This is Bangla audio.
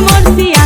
Morcia.